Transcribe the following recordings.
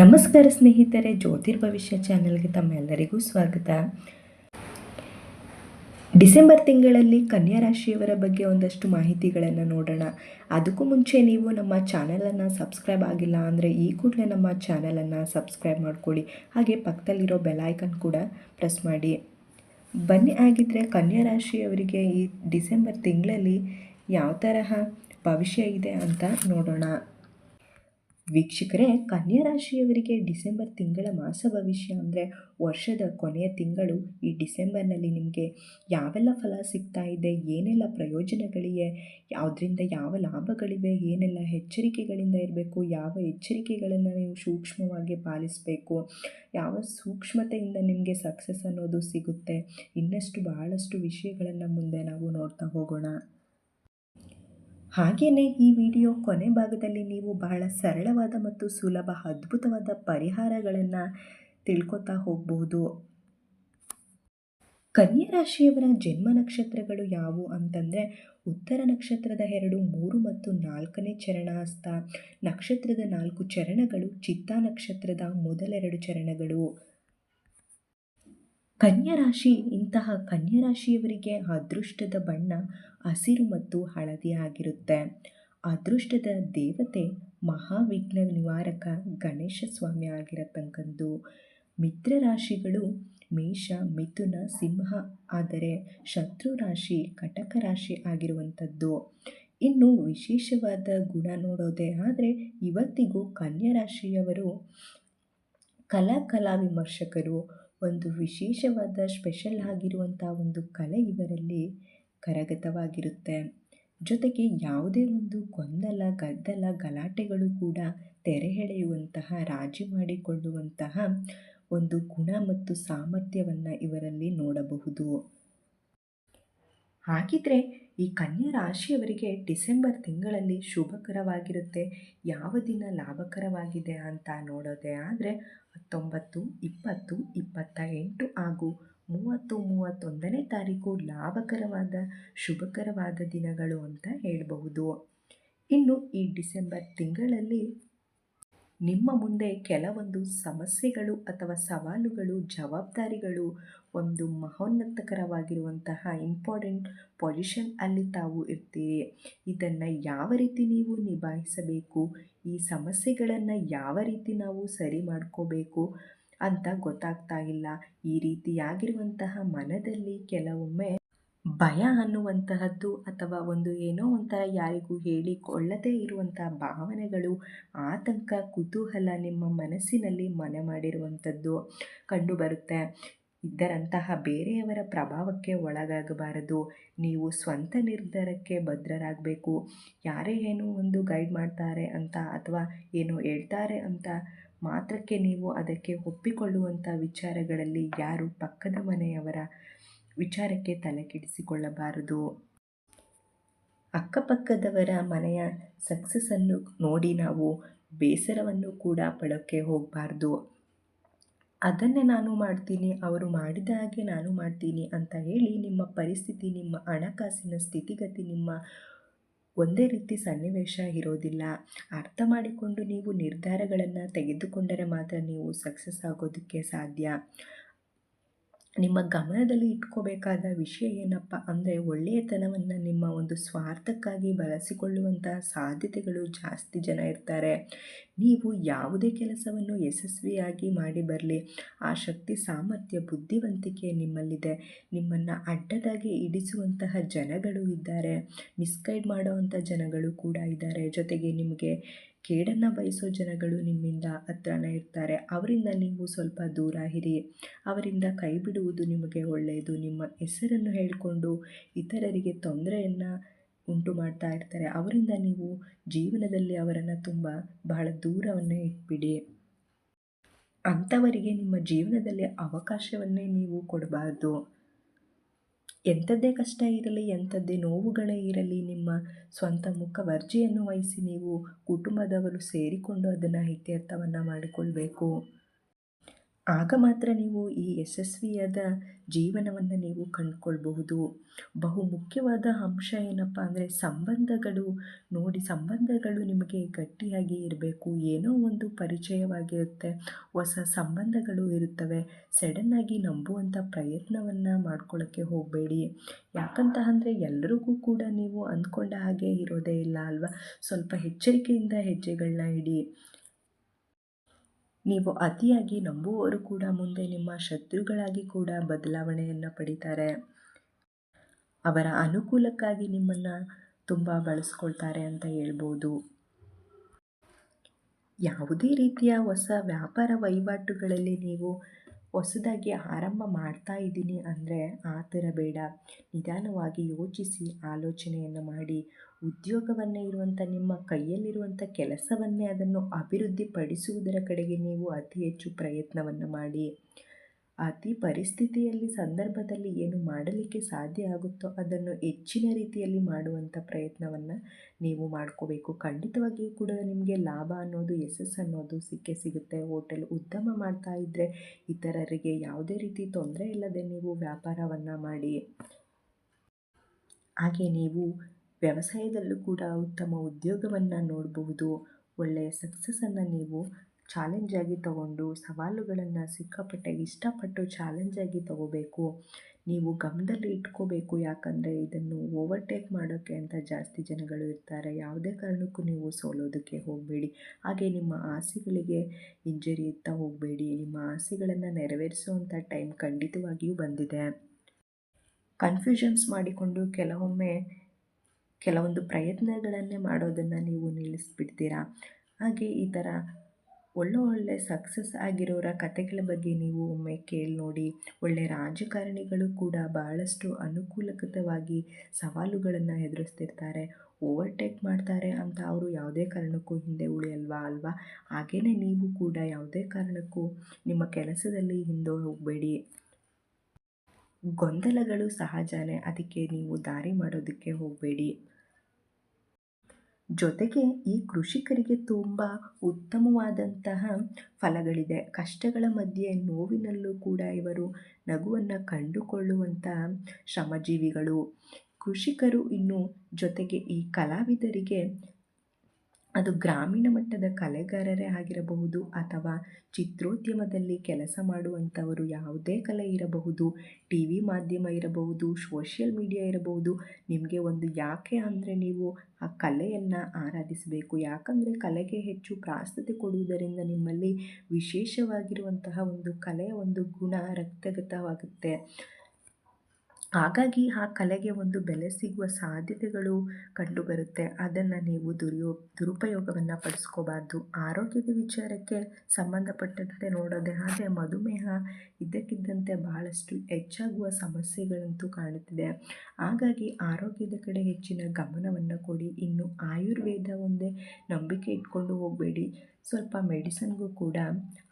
ನಮಸ್ಕಾರ ಸ್ನೇಹಿತರೆ, ಜ್ಯೋತಿರ್ ಭವಿಷ್ಯ ಚಾನೆಲ್ಗೆ ತಮ್ಮೆಲ್ಲರಿಗೂ ಸ್ವಾಗತ. ಡಿಸೆಂಬರ್ ತಿಂಗಳಲ್ಲಿ ಕನ್ಯಾ ರಾಶಿಯವರ ಬಗ್ಗೆ ಒಂದಷ್ಟು ಮಾಹಿತಿಗಳನ್ನು ನೋಡೋಣ. ಅದಕ್ಕೂ ಮುಂಚೆ ನೀವು ನಮ್ಮ ಚಾನಲನ್ನು ಸಬ್ಸ್ಕ್ರೈಬ್ ಆಗಿಲ್ಲ ಅಂದರೆ ಈ ಕೂಡಲೇ ನಮ್ಮ ಚಾನಲನ್ನು ಸಬ್ಸ್ಕ್ರೈಬ್ ಮಾಡ್ಕೊಳ್ಳಿ. ಹಾಗೆ ಪಕ್ಕದಲ್ಲಿರೋ ಬೆಲೈಕನ್ ಕೂಡ ಪ್ರೆಸ್ ಮಾಡಿ. ಬನ್ನಿ ಆಗಿದ್ದರೆ ಕನ್ಯಾ ರಾಶಿಯವರಿಗೆ ಈ ಡಿಸೆಂಬರ್ ತಿಂಗಳಲ್ಲಿ ಯಾವ ತರಹ ಭವಿಷ್ಯ ಇದೆ ಅಂತ ನೋಡೋಣ. ವೀಕ್ಷಕರೇ ಕನ್ಯಾ ರಾಶಿಯವರಿಗೆ ಡಿಸೆಂಬರ್ ತಿಂಗಳ ಮಾಸ ಭವಿಷ್ಯ ಅಂದರೆ ವರ್ಷದ ಕೊನೆಯ ತಿಂಗಳು. ಈ ಡಿಸೆಂಬರ್ನಲ್ಲಿ ನಿಮಗೆ ಯಾವೆಲ್ಲ ಫಲ ಸಿಗ್ತಾ ಇದೆ, ಏನೆಲ್ಲ ಪ್ರಯೋಜನಗಳಿವೆ, ಯಾವುದರಿಂದ ಯಾವ ಲಾಭಗಳಿವೆ, ಏನೆಲ್ಲ ಎಚ್ಚರಿಕೆಗಳಿಂದ ಇರಬೇಕು, ಯಾವ ಎಚ್ಚರಿಕೆಗಳನ್ನು ನೀವು ಸೂಕ್ಷ್ಮವಾಗಿ ಪಾಲಿಸಬೇಕು, ಯಾವ ಸೂಕ್ಷ್ಮತೆಯಿಂದ ನಿಮಗೆ ಸಕ್ಸಸ್ ಅನ್ನೋದು ಸಿಗುತ್ತೆ, ಇನ್ನಷ್ಟು ಬಹಳಷ್ಟು ವಿಷಯಗಳನ್ನು ಮುಂದೆ ನಾವು ನೋಡ್ತಾ ಹೋಗೋಣ. ಹಾಗೆಯೇ ಈ ವಿಡಿಯೋ ಕೊನೆ ಭಾಗದಲ್ಲಿ ನೀವು ಬಹಳ ಸರಳವಾದ ಮತ್ತು ಸುಲಭ ಅದ್ಭುತವಾದ ಪರಿಹಾರಗಳನ್ನು ತಿಳ್ಕೊತಾ ಹೋಗಬಹುದು ಕನ್ಯಾ ರಾಶಿಯವರ ಜನ್ಮ ನಕ್ಷತ್ರಗಳು ಯಾವುವು ಅಂತಂದರೆ, ಉತ್ತರ ನಕ್ಷತ್ರದ ಎರಡು, ಮೂರು ಮತ್ತು ನಾಲ್ಕನೇ ಚರಣಹಸ್ತ ನಕ್ಷತ್ರದ ನಾಲ್ಕು ಚರಣಗಳು ಚಿತ್ತಾ ನಕ್ಷತ್ರದ ಮೊದಲೆರಡು ಚರಣಗಳು. ಕನ್ಯಾ ರಾಶಿ ಇಂತಹ ಕನ್ಯಾ ರಾಶಿಯವರಿಗೆ ಅದೃಷ್ಟದ ಬಣ್ಣ ಹಸಿರು ಮತ್ತು ಹಳದಿ ಆಗಿರುತ್ತೆ. ಅದೃಷ್ಟದ ದೇವತೆ ಮಹಾವಿಘ್ನ ನಿವಾರಕ ಗಣೇಶ ಸ್ವಾಮಿ ಆಗಿರತಕ್ಕಂಥದ್ದು. ಮಿತ್ರ ರಾಶಿಗಳು ಮೇಷ, ಮಿಥುನ, ಸಿಂಹ, ಆದರೆ ಶತ್ರು ರಾಶಿ, ಕಟಕ ರಾಶಿ ಆಗಿರುವಂಥದ್ದು. ಇನ್ನು ವಿಶೇಷವಾದ ಗುಣ ನೋಡೋದೇ ಆದರೆ ಇವತ್ತಿಗೂ ಕನ್ಯಾ ರಾಶಿಯವರು ಕಲಾ ಕಲಾ ವಿಮರ್ಶಕರು ಒಂದು ವಿಶೇಷವಾದ ಸ್ಪೆಷಲ್ ಆಗಿರುವಂಥ ಒಂದು ಕಲೆ ಇವರಲ್ಲಿ ಕರಗತವಾಗಿರುತ್ತೆ. ಜೊತೆಗೆ ಯಾವುದೇ ಒಂದು ಗೊಂದಲ, ಗದ್ದಲ, ಗಲಾಟೆಗಳು ಕೂಡ ತೆರೆ ಎಳೆಯುವಂತಹ, ರಾಜಿ ಮಾಡಿಕೊಳ್ಳುವಂತಹ ಒಂದು ಗುಣ ಮತ್ತು ಸಾಮರ್ಥ್ಯವನ್ನು ಇವರಲ್ಲಿ ನೋಡಬಹುದು. ಹಾಗಿದ್ರೆ ಈ ಕನ್ಯಾ ರಾಶಿಯವರಿಗೆ ಡಿಸೆಂಬರ್ ತಿಂಗಳಲ್ಲಿ ಶುಭಕರವಾಗಿರುತ್ತೆ. ಯಾವ ದಿನ ಲಾಭಕರವಾಗಿದೆ ಅಂತ ನೋಡೋದೇ ಆದರೆ ಹತ್ತೊಂಬತ್ತು, ಇಪ್ಪತ್ತು ಇಪ್ಪತ್ತ ಎಂಟು ಹಾಗೂ ಮೂವತ್ತು, ಮೂವತ್ತೊಂದನೇ ತಾರೀಕು ಲಾಭಕರವಾದ, ಶುಭಕರವಾದ ದಿನಗಳು ಅಂತ ಹೇಳಬಹುದು. ಇನ್ನು ಈ ಡಿಸೆಂಬರ್ ತಿಂಗಳಲ್ಲಿ ನಿಮ್ಮ ಮುಂದೆ ಕೆಲವೊಂದು ಸಮಸ್ಯೆಗಳು ಅಥವಾ ಸವಾಲುಗಳು, ಜವಾಬ್ದಾರಿಗಳು ಒಂದು ಮಹೋನ್ನತಕರವಾಗಿರುವಂತಹ ಇಂಪಾರ್ಟೆಂಟ್ ಪೊಸಿಷನ್ ಅಲ್ಲಿ ತಾವು ಇರ್ತೀರಿ. ಇದನ್ನು ಯಾವ ರೀತಿ ನೀವು ನಿಭಾಯಿಸಬೇಕು? ಈ ಸಮಸ್ಯೆಗಳನ್ನು ಯಾವ ರೀತಿ ನಾವು ಸರಿ ಮಾಡ್ಕೋಬೇಕು ಅಂತ ಗೊತ್ತಾಗ್ತಾ ಇಲ್ಲ. ಈ ರೀತಿಯಾಗಿರುವಂತಹ ಮನದಲ್ಲಿ ಕೆಲವೊಮ್ಮೆ ಭಯ ಅನ್ನುವಂತಹದ್ದು ಅಥವಾ ಒಂದು ಏನೋ ಒಂಥರ ಯಾರಿಗೂ ಹೇಳಿಕೊಳ್ಳದೇ ಇರುವಂತಹ ಭಾವನೆಗಳು, ಆತಂಕ, ಕುತೂಹಲ ನಿಮ್ಮ ಮನಸ್ಸಿನಲ್ಲಿ ಮನೆ ಮಾಡಿರುವಂಥದ್ದು ಕಂಡುಬರುತ್ತೆ ಇದರಂತಹ ಬೇರೆಯವರ ಪ್ರಭಾವಕ್ಕೆ ಒಳಗಾಗಬಾರದು. ನೀವು ಸ್ವಂತ ನಿರ್ಧಾರಕ್ಕೆ ಭದ್ರರಾಗಬೇಕು. ಯಾರೇ ಏನೋ ಒಂದು ಗೈಡ್ ಮಾಡ್ತಾರೆ ಅಂತ ಅಥವಾ ಏನೋ ಹೇಳ್ತಾರೆ ಅಂತ ಮಾತ್ರಕ್ಕೆ ನೀವು ಅದಕ್ಕೆ ಒಪ್ಪಿಕೊಳ್ಳುವಂಥ ವಿಚಾರಗಳಲ್ಲಿ ಯಾರು ಪಕ್ಕದ ಮನೆಯವರ ವಿಚಾರಕ್ಕೆ ತಲೆ ಕೆಡಿಸಿಕೊಳ್ಳಬಾರದು ಅಕ್ಕಪಕ್ಕದವರ ಮನೆಯ ಸಕ್ಸಸ್ಸನ್ನು ನೋಡಿ ನಾವು ಬೇಸರವನ್ನು ಕೂಡ ಪಡೋಕ್ಕೆ ಹೋಗಬಾರ್ದು. ಅದನ್ನೇ ನಾನು ಮಾಡ್ತೀನಿ, ಅವರು ಮಾಡಿದ ಹಾಗೆ ನಾನು ಮಾಡ್ತೀನಿ ಅಂತ ಹೇಳಿ ನಿಮ್ಮ ಪರಿಸ್ಥಿತಿ, ನಿಮ್ಮ ಹಣಕಾಸಿನ ಸ್ಥಿತಿಗತಿ, ನಿಮ್ಮ ಒಂದೇ ರೀತಿ ಸನ್ನಿವೇಶ ಇರೋದಿಲ್ಲ. ಅರ್ಥ ಮಾಡಿಕೊಂಡು ನೀವು ನಿರ್ಧಾರಗಳನ್ನು ತೆಗೆದುಕೊಂಡರೆ ಮಾತ್ರ ನೀವು ಸಕ್ಸಸ್ ಆಗೋದಕ್ಕೆ ಸಾಧ್ಯ. ನಿಮ್ಮ ಗಮನದಲ್ಲಿ ಇಟ್ಕೋಬೇಕಾದ ವಿಷಯ ಏನಪ್ಪ ಅಂದರೆ ಒಳ್ಳೆಯತನವನ್ನು ನಿಮ್ಮ ಒಂದು ಸ್ವಾರ್ಥಕ್ಕಾಗಿ ಬಳಸಿಕೊಳ್ಳುವಂತಹ ಸಾಧ್ಯತೆಗಳು ಜಾಸ್ತಿ ಜನ ಇರ್ತಾರೆ. ನೀವು ಯಾವುದೇ ಕೆಲಸವನ್ನು ಯಶಸ್ವಿಯಾಗಿ ಮಾಡಿ ಬರಲಿ. ಆ ಶಕ್ತಿ, ಸಾಮರ್ಥ್ಯ, ಬುದ್ಧಿವಂತಿಕೆ ನಿಮ್ಮಲ್ಲಿದೆ. ನಿಮ್ಮನ್ನು ಅಡ್ಡದಾಗಿ ಇಡಿಸುವಂತಹ ಜನಗಳು ಇದ್ದಾರೆ. ಮಿಸ್ಗೈಡ್ ಮಾಡುವಂಥ ಜನಗಳು ಕೂಡ ಇದ್ದಾರೆ. ಜೊತೆಗೆ ನಿಮಗೆ ಕೇಡನ್ನು ಬಯಸೋ ಜನಗಳು ನಿಮ್ಮಿಂದ ಹತ್ರನೇ ಇರ್ತಾರೆ. ಅವರಿಂದ ನೀವು ಸ್ವಲ್ಪ ದೂರ ಇರಿ. ಅವರಿಂದ ಕೈ ಬಿಡುವುದು ನಿಮಗೆ ಒಳ್ಳೆಯದು. ನಿಮ್ಮ ಹೆಸರನ್ನು ಹೇಳಿಕೊಂಡು ಇತರರಿಗೆ ತೊಂದರೆಯನ್ನು ಉಂಟು ಮಾಡ್ತಾ ಇರ್ತಾರೆ. ಅವರಿಂದ ನೀವು ಜೀವನದಲ್ಲಿ ಅವರನ್ನು ತುಂಬ ಬಹಳ ದೂರವನ್ನು ಇಟ್ಬಿಡಿ. ಅಂಥವರಿಗೆ ನಿಮ್ಮ ಜೀವನದಲ್ಲಿ ಅವಕಾಶವನ್ನೇ ನೀವು ಕೊಡಬಾರ್ದು. ಎಂಥದ್ದೇ ಕಷ್ಟ ಇರಲಿ, ಎಂಥದ್ದೇ ನೋವುಗಳೇ ಇರಲಿ, ನಿಮ್ಮ ಸ್ವಂತ ಮುಖ ವರ್ಜಿಯನ್ನು ವಹಿಸಿ ನೀವು ಕುಟುಂಬದವರು ಸೇರಿಕೊಂಡು ಅದನ್ನು ಇತ್ಯರ್ಥವನ್ನು ಮಾಡಿಕೊಳ್ಬೇಕು. ಆಗ ಮಾತ್ರ ನೀವು ಈ ಯಶಸ್ವಿಯಾದ ಜೀವನವನ್ನು ನೀವು ಕಂಡುಕೊಳ್ಬಹುದು. ಬಹು ಮುಖ್ಯವಾದ ಅಂಶ ಏನಪ್ಪ ಅಂದರೆ ಸಂಬಂಧಗಳು. ನೋಡಿ ಸಂಬಂಧಗಳು ನಿಮಗೆ ಗಟ್ಟಿಯಾಗಿ ಇರಬೇಕು. ಏನೋ ಒಂದು ಪರಿಚಯವಾಗಿರುತ್ತೆ. ಹೊಸ ಸಂಬಂಧಗಳು ಇರುತ್ತವೆ. ಸಡನ್ನಾಗಿ ನಂಬುವಂಥ ಪ್ರಯತ್ನವನ್ನು ಮಾಡ್ಕೊಳ್ಳೋಕ್ಕೆ ಹೋಗಬೇಡಿ. ಯಾಕಂತ ಅಂದರೆ ಎಲ್ರಿಗೂ ಕೂಡ ನೀವು ಅಂದ್ಕೊಂಡ ಹಾಗೆ ಇರೋದೇ ಇಲ್ಲ ಅಲ್ವಾ? ಸ್ವಲ್ಪ ಎಚ್ಚರಿಕೆಯಿಂದ ಹೆಜ್ಜೆಗಳನ್ನ ಇಡಿ. ನೀವು ಅತಿಯಾಗಿ ನಂಬುವವರು ಕೂಡ ಮುಂದೆ ನಿಮ್ಮ ಶತ್ರುಗಳಾಗಿ ಕೂಡ ಬದಲಾವಣೆಯನ್ನು ಪಡಿತಾರೆ. ಅವರ ಅನುಕೂಲಕ್ಕಾಗಿ ನಿಮ್ಮನ್ನು ತುಂಬ ಬಳಸ್ಕೊಳ್ತಾರೆ ಅಂತ ಹೇಳ್ಬೋದು. ಯಾವುದೇ ರೀತಿಯ ಹೊಸ ವ್ಯಾಪಾರ ವಹಿವಾಟುಗಳಲ್ಲಿ ನೀವು ಹೊಸದಾಗಿ ಆರಂಭ ಮಾಡ್ತಾ ಇದ್ದೀನಿ ಅಂದರೆ ಆ ಥರ ಬೇಡ. ನಿಧಾನವಾಗಿ ಯೋಚಿಸಿ, ಆಲೋಚನೆಯನ್ನು ಮಾಡಿ. ಉದ್ಯೋಗವನ್ನೇ ಇರುವಂಥ ನಿಮ್ಮ ಕೈಯಲ್ಲಿರುವಂಥ ಕೆಲಸವನ್ನೇ ಅದನ್ನು ಅಭಿವೃದ್ಧಿಪಡಿಸುವುದರ ಕಡೆಗೆ ನೀವು ಅತಿ ಹೆಚ್ಚು ಪ್ರಯತ್ನವನ್ನು ಮಾಡಿ. ಅತಿ ಪರಿಸ್ಥಿತಿಯಲ್ಲಿ, ಸಂದರ್ಭದಲ್ಲಿ ಏನು ಮಾಡಲಿಕ್ಕೆ ಸಾಧ್ಯ ಆಗುತ್ತೋ ಅದನ್ನು ಹೆಚ್ಚಿನ ರೀತಿಯಲ್ಲಿ ಮಾಡುವಂಥ ಪ್ರಯತ್ನವನ್ನು ನೀವು ಮಾಡ್ಕೋಬೇಕು. ಖಂಡಿತವಾಗಿಯೂ ಕೂಡ ನಿಮಗೆ ಲಾಭ ಅನ್ನೋದು, ಯಶಸ್ಸು ಅನ್ನೋದು ಸಿಕ್ಕೇ ಸಿಗುತ್ತೆ. ಹೋಟೆಲ್ ಉದ್ಯಮ ಮಾಡ್ತಾ ಇದ್ದರೆ ಇತರರಿಗೆ ಯಾವುದೇ ರೀತಿ ತೊಂದರೆ ಇಲ್ಲದೆ ನೀವು ವ್ಯಾಪಾರವನ್ನು ಮಾಡಿ. ಹಾಗೆ ನೀವು ವ್ಯವಸಾಯದಲ್ಲೂ ಕೂಡ ಉತ್ತಮ ಉದ್ಯೋಗವನ್ನು ನೋಡಬಹುದು. ಒಳ್ಳೆಯ ಸಕ್ಸಸ್ಸನ್ನು ನೀವು ಚಾಲೆಂಜಾಗಿ ತಗೊಂಡು ಸವಾಲುಗಳನ್ನು ಸಿಕ್ಕಾಪಟ್ಟೆ ಇಷ್ಟಪಟ್ಟು ಚಾಲೆಂಜಾಗಿ ತಗೋಬೇಕು. ನೀವು ಗಮನದಲ್ಲಿ ಇಟ್ಕೋಬೇಕು ಯಾಕಂದರೆ ಇದನ್ನು ಓವರ್ಟೇಕ್ ಮಾಡೋಕ್ಕೆ ಅಂತ ಜಾಸ್ತಿ ಜನಗಳು ಇರ್ತಾರೆ. ಯಾವುದೇ ಕಾರಣಕ್ಕೂ ನೀವು ಸೋಲೋದಕ್ಕೆ ಹೋಗಬೇಡಿ. ಹಾಗೆ ನಿಮ್ಮ ಆಸೆಗಳಿಗೆ ಇಂಜರಿ ಇರ್ತಾ ಹೋಗಬೇಡಿ. ನಿಮ್ಮ ಆಸೆಗಳನ್ನು ನೆರವೇರಿಸುವಂಥ ಟೈಮ್ ಖಂಡಿತವಾಗಿಯೂ ಬಂದಿದೆ. ಕನ್ಫ್ಯೂಷನ್ಸ್ ಮಾಡಿಕೊಂಡು ಕೆಲವೊಮ್ಮೆ ಕೆಲವೊಂದು ಪ್ರಯತ್ನಗಳನ್ನೇ ಮಾಡೋದನ್ನು ನೀವು ನಿಲ್ಲಿಸ್ಬಿಡ್ತೀರಾ? ಹಾಗೆ ಈ ಥರ ಒಳ್ಳೆ ಒಳ್ಳೆ ಸಕ್ಸಸ್ ಆಗಿರೋರ ಕಥೆಗಳ ಬಗ್ಗೆ ನೀವು ಒಮ್ಮೆ ಕೇಳಿ ನೋಡಿ. ಒಳ್ಳೆಯ ರಾಜಕಾರಣಿಗಳು ಕೂಡ ಬಹಳಷ್ಟು ಅನುಕೂಲಕೃತವಾಗಿ ಸವಾಲುಗಳನ್ನು ಎದುರಿಸ್ತಿರ್ತಾರೆ. ಓವರ್ಟೇಕ್ ಮಾಡ್ತಾರೆ ಅಂತ ಅವರು ಯಾವುದೇ ಕಾರಣಕ್ಕೂ ಹಿಂದೆ ಉಳಿಯಲ್ವಾ ಅಲ್ವಾ? ಹಾಗೆಯೇ ನೀವು ಕೂಡ ಯಾವುದೇ ಕಾರಣಕ್ಕೂ ನಿಮ್ಮ ಕೆಲಸದಲ್ಲಿ ಹಿಂದೆ ಹೋಗಬೇಡಿ. ಗೊಂದಲಗಳು ಸಹಜನೇ, ಅದಕ್ಕೆ ನೀವು ದಾರಿ ಮಾಡೋದಕ್ಕೆ ಹೋಗಬೇಡಿ. ಜೊತೆಗೆ ಈ ಕೃಷಿಕರಿಗೆ ತುಂಬ ಉತ್ತಮವಾದಂತಹ ಫಲಗಳಿದೆ. ಕಷ್ಟಗಳ ಮಧ್ಯೆ ನೋವಿನಲ್ಲೂ ಕೂಡ ಇವರು ನಗುವನ್ನು ಕಂಡುಕೊಳ್ಳುವಂತಹ ಶ್ರಮಜೀವಿಗಳು. ಕೃಷಿಕರು ಇನ್ನು ಜೊತೆಗೆ ಈ ಕಲಾವಿದರಿಗೆ ಅದು ಗ್ರಾಮೀಣ ಮಟ್ಟದ ಕಲೆಗಾರರೇ ಆಗಿರಬಹುದು ಅಥವಾ ಚಿತ್ರೋದ್ಯಮದಲ್ಲಿ ಕೆಲಸ ಮಾಡುವಂಥವರು ಯಾವುದೇ ಕಲೆ ಇರಬಹುದು ಟಿ ವಿ ಮಾಧ್ಯಮ ಇರಬಹುದು, ಸೋಷಿಯಲ್ ಮೀಡಿಯಾ ಇರಬಹುದು. ನಿಮಗೆ ಒಂದು ಯಾಕೆ ಅಂದರೆ ನೀವು ಆ ಕಲೆಯನ್ನು ಆರಾಧಿಸಬೇಕು, ಯಾಕಂದರೆ ಕಲೆಗೆ ಹೆಚ್ಚು ಪ್ರಾಸ್ತತೆ ಕೊಡುವುದರಿಂದ ನಿಮ್ಮಲ್ಲಿ ವಿಶೇಷವಾಗಿರುವಂತಹ ಒಂದು ಕಲೆಯ ಒಂದು ಗುಣ ರಕ್ತಗತವಾಗುತ್ತೆ. ಹಾಗಾಗಿ ಆ ಕಲೆಗೆ ಒಂದು ಬೆಲೆ ಸಿಗುವ ಸಾಧ್ಯತೆಗಳು ಕಂಡುಬರುತ್ತೆ. ಅದನ್ನು ನೀವು ದುರ್ಯೋ, ದುರುಪಯೋಗವನ್ನು ಪಡಿಸ್ಕೋಬಾರ್ದು. ಆರೋಗ್ಯದ ವಿಚಾರಕ್ಕೆ ಸಂಬಂಧಪಟ್ಟಂತೆ ನೋಡೋದೇ ಆದರೆ ಮಧುಮೇಹ ಇದ್ದಕ್ಕಿದ್ದಂತೆ ಬಹಳಷ್ಟು ಹೆಚ್ಚಾಗುವ ಸಮಸ್ಯೆಗಳಂತೂ ಕಾಣುತ್ತಿದೆ. ಹಾಗಾಗಿ ಆರೋಗ್ಯದ ಕಡೆ ಹೆಚ್ಚಿನ ಗಮನವನ್ನು ಕೊಡಿ. ಇನ್ನು ಆಯುರ್ವೇದ ಒಂದೇ ನಂಬಿಕೆ ಇಟ್ಕೊಂಡು ಹೋಗಬೇಡಿ. ಸ್ವಲ್ಪ ಮೆಡಿಸನ್ಗೂ ಕೂಡ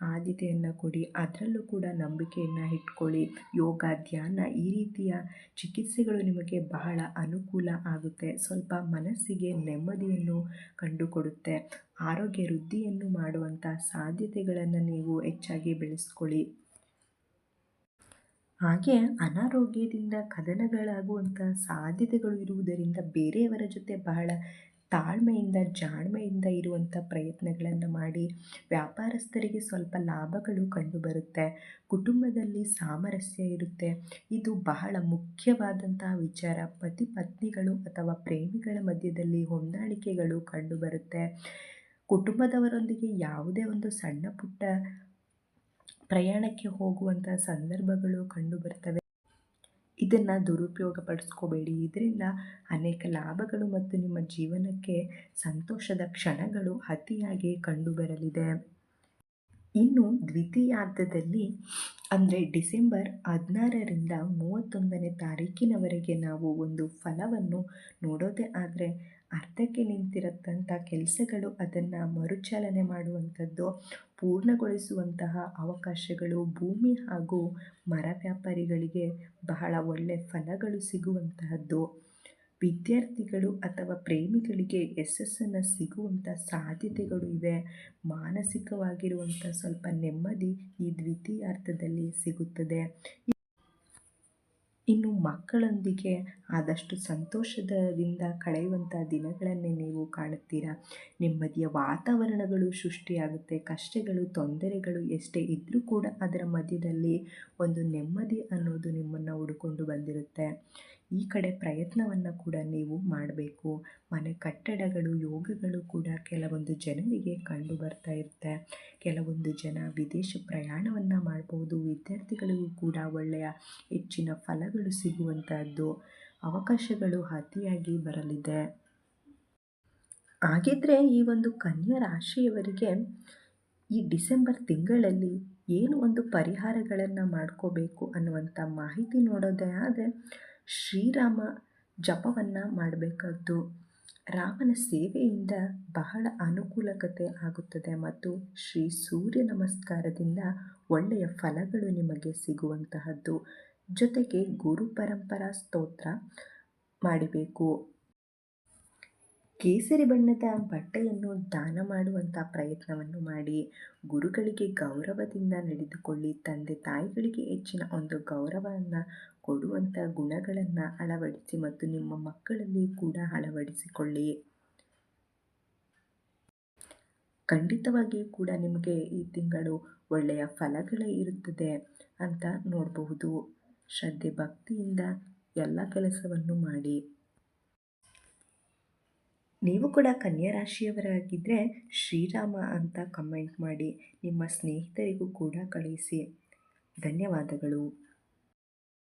ಆದ್ಯತೆಯನ್ನು ಕೊಡಿ, ಅದರಲ್ಲೂ ಕೂಡ ನಂಬಿಕೆಯನ್ನು ಇಟ್ಕೊಳ್ಳಿ. ಯೋಗ, ಧ್ಯಾನ ಈ ರೀತಿಯ ಚಿಕಿತ್ಸೆಗಳು ನಿಮಗೆ ಬಹಳ ಅನುಕೂಲ ಆಗುತ್ತೆ. ಸ್ವಲ್ಪ ಮನಸ್ಸಿಗೆ ನೆಮ್ಮದಿಯನ್ನು ಕಂಡುಕೊಡುತ್ತೆ. ಆರೋಗ್ಯ ವೃದ್ಧಿಯನ್ನು ಮಾಡುವಂಥ ಸಾಧ್ಯತೆಗಳನ್ನು ನೀವು ಹೆಚ್ಚಾಗಿ ಬೆಳೆಸ್ಕೊಳ್ಳಿ. ಹಾಗೆ ಅನಾರೋಗ್ಯದಿಂದ ಕದನಗಳಾಗುವಂಥ ಸಾಧ್ಯತೆಗಳು ಇರುವುದರಿಂದ ಬೇರೆಯವರ ಜೊತೆ ಬಹಳ ತಾಳ್ಮೆಯಿಂದ, ಜಾಣ್ಮೆಯಿಂದ ಇರುವಂಥ ಪ್ರಯತ್ನಗಳನ್ನು ಮಾಡಿ ವ್ಯಾಪಾರಸ್ಥರಿಗೆ ಸ್ವಲ್ಪ ಲಾಭಗಳು ಕಂಡುಬರುತ್ತೆ. ಕುಟುಂಬದಲ್ಲಿ ಸಾಮರಸ್ಯ ಇರುತ್ತೆ. ಇದು ಬಹಳ ಮುಖ್ಯವಾದಂತಹ ವಿಚಾರ. ಪತಿ ಪತ್ನಿಗಳು ಅಥವಾ ಪ್ರೇಮಿಗಳ ಮಧ್ಯದಲ್ಲಿ ಹೊಂದಾಣಿಕೆಗಳು ಕಂಡುಬರುತ್ತೆ. ಕುಟುಂಬದವರೊಂದಿಗೆ ಯಾವುದೇ ಒಂದು ಸಣ್ಣ ಪುಟ್ಟ ಪ್ರಯಾಣಕ್ಕೆ ಹೋಗುವಂಥ ಸಂದರ್ಭಗಳು ಕಂಡುಬರ್ತವೆ. ಇದನ್ನು ದುರುಪಯೋಗ ಪಡಿಸ್ಕೋಬೇಡಿ ಇದರಿಂದ ಅನೇಕ ಲಾಭಗಳು ಮತ್ತು ನಿಮ್ಮ ಜೀವನಕ್ಕೆ ಸಂತೋಷದ ಕ್ಷಣಗಳು ಅತಿಯಾಗಿ ಕಂಡುಬರಲಿದೆ. ಇನ್ನು ದ್ವಿತೀಯಾರ್ಧದಲ್ಲಿ ಅಂದರೆ ಡಿಸೆಂಬರ್ ಹದಿನಾರರಿಂದ ಮೂವತ್ತೊಂದನೇ ತಾರೀಕಿನವರೆಗೆ ನಾವು ಒಂದು ಫಲವನ್ನು ನೋಡೋದೇ ಆದರೆ ಅರ್ಧಕ್ಕೆ ನಿಂತಿರತ್ತಂಥ ಕೆಲಸಗಳು ಅದನ್ನು ಮರುಚಾಲನೆ ಮಾಡುವಂಥದ್ದು, ಪೂರ್ಣಗೊಳಿಸುವಂತಹ ಅವಕಾಶಗಳು, ಭೂಮಿ ಹಾಗೂ ಮರ ವ್ಯಾಪಾರಿಗಳಿಗೆ ಬಹಳ ಒಳ್ಳೆಯ ಫಲಗಳು ಸಿಗುವಂತಹದ್ದು. ವಿದ್ಯಾರ್ಥಿಗಳು ಅಥವಾ ಪ್ರೇಮಿಗಳಿಗೆ ಯಶಸ್ಸನ್ನು ಸಿಗುವಂಥ ಸಾಧ್ಯತೆಗಳು ಇವೆ. ಮಾನಸಿಕವಾಗಿರುವಂಥ ಸ್ವಲ್ಪ ನೆಮ್ಮದಿ ಈ ದ್ವಿತೀಯಾರ್ಧದಲ್ಲಿ ಸಿಗುತ್ತದೆ. ಇನ್ನು ಮಕ್ಕಳೊಂದಿಗೆ ಆದಷ್ಟು ಸಂತೋಷದಿಂದ ಕಳೆಯುವಂಥ ದಿನಗಳನ್ನೇ ನೀವು ಕಾಣುತ್ತೀರಾ? ನೆಮ್ಮದಿಯ ವಾತಾವರಣಗಳು ಸೃಷ್ಟಿಯಾಗುತ್ತೆ, ಕಷ್ಟಗಳು, ತೊಂದರೆಗಳು ಎಷ್ಟೇ ಇದ್ದರೂ ಕೂಡ ಅದರ ಮಧ್ಯದಲ್ಲಿ ಒಂದು ನೆಮ್ಮದಿ ಅನ್ನೋದು ನಿಮ್ಮನ್ನು ಹುಡುಕೊಂಡು ಬಂದಿರುತ್ತೆ. ಈ ಕಡೆ ಪ್ರಯತ್ನವನ್ನು ಕೂಡ ನೀವು ಮಾಡಬೇಕು. ಮನೆ ಕಟ್ಟಡಗಳು, ಯೋಗಗಳು ಕೂಡ ಕೆಲವೊಂದು ಜನರಿಗೆ ಕಂಡು ಬರ್ತಾ ಇರುತ್ತೆ. ಕೆಲವೊಂದು ಜನ ವಿದೇಶ ಪ್ರಯಾಣವನ್ನು ಮಾಡ್ಬೋದು. ವಿದ್ಯಾರ್ಥಿಗಳಿಗೂ ಕೂಡ ಒಳ್ಳೆಯ ಹೆಚ್ಚಿನ ಫಲಗಳು ಸಿಗುವಂತಹದ್ದು ಅವಕಾಶಗಳು ಅತಿಯಾಗಿ ಬರಲಿದೆ. ಹಾಗಿದ್ರೆ ಈ ಒಂದು ಕನ್ಯಾ ರಾಶಿಯವರಿಗೆ ಈ ಡಿಸೆಂಬರ್ ತಿಂಗಳಲ್ಲಿ ಏನು ಒಂದು ಪರಿಹಾರಗಳನ್ನು ಮಾಡ್ಕೋಬೇಕು ಅನ್ನುವಂಥ ಮಾಹಿತಿ ನೋಡೋದೇ ಆದರೆ ಶ್ರೀರಾಮ ಜಪವನ್ನು ಮಾಡಬೇಕಾದ್ದು. ರಾಮನ ಸೇವೆಯಿಂದ ಬಹಳ ಅನುಕೂಲಕತೆ ಆಗುತ್ತದೆ ಮತ್ತು ಶ್ರೀ ಸೂರ್ಯ ನಮಸ್ಕಾರದಿಂದ ಒಳ್ಳೆಯ ಫಲಗಳು ನಿಮಗೆ ಸಿಗುವಂತಹದ್ದು. ಜೊತೆಗೆ ಗುರು ಪರಂಪರಾ ಸ್ತೋತ್ರ ಮಾಡಬೇಕು. ಕೇಸರಿ ಬಣ್ಣದ ಬಟ್ಟೆಯನ್ನು ದಾನ ಮಾಡುವಂಥ ಪ್ರಯತ್ನವನ್ನು ಮಾಡಿ. ಗುರುಗಳಿಗೆ ಗೌರವದಿಂದ ನಡೆದುಕೊಳ್ಳಿ. ತಂದೆ ತಾಯಿಗಳಿಗೆ ಹೆಚ್ಚಿನ ಒಂದು ಗೌರವವನ್ನು ಕೊಡುವಂಥ ಗುಣಗಳನ್ನು ಅಳವಡಿಸಿ ಮತ್ತು ನಿಮ್ಮ ಮಕ್ಕಳಲ್ಲಿ ಕೂಡ ಅಳವಡಿಸಿಕೊಳ್ಳಿ. ಖಂಡಿತವಾಗಿಯೂ ಕೂಡ ನಿಮಗೆ ಈ ತಿಂಗಳು ಒಳ್ಳೆಯ ಫಲಗಳೇ ಇರುತ್ತದೆ ಅಂತ ನೋಡಬಹುದು. ಶ್ರದ್ಧೆ, ಭಕ್ತಿಯಿಂದ ಎಲ್ಲ ಕೆಲಸವನ್ನು ಮಾಡಿ. ನೀವು ಕೂಡ ಕನ್ಯಾ ರಾಶಿಯವರಾಗಿದ್ದರೆ ಶ್ರೀರಾಮ ಅಂತ ಕಮೆಂಟ್ ಮಾಡಿ. ನಿಮ್ಮ ಸ್ನೇಹಿತರಿಗೂ ಕೂಡ ಕಳುಹಿಸಿ ಧನ್ಯವಾದಗಳು.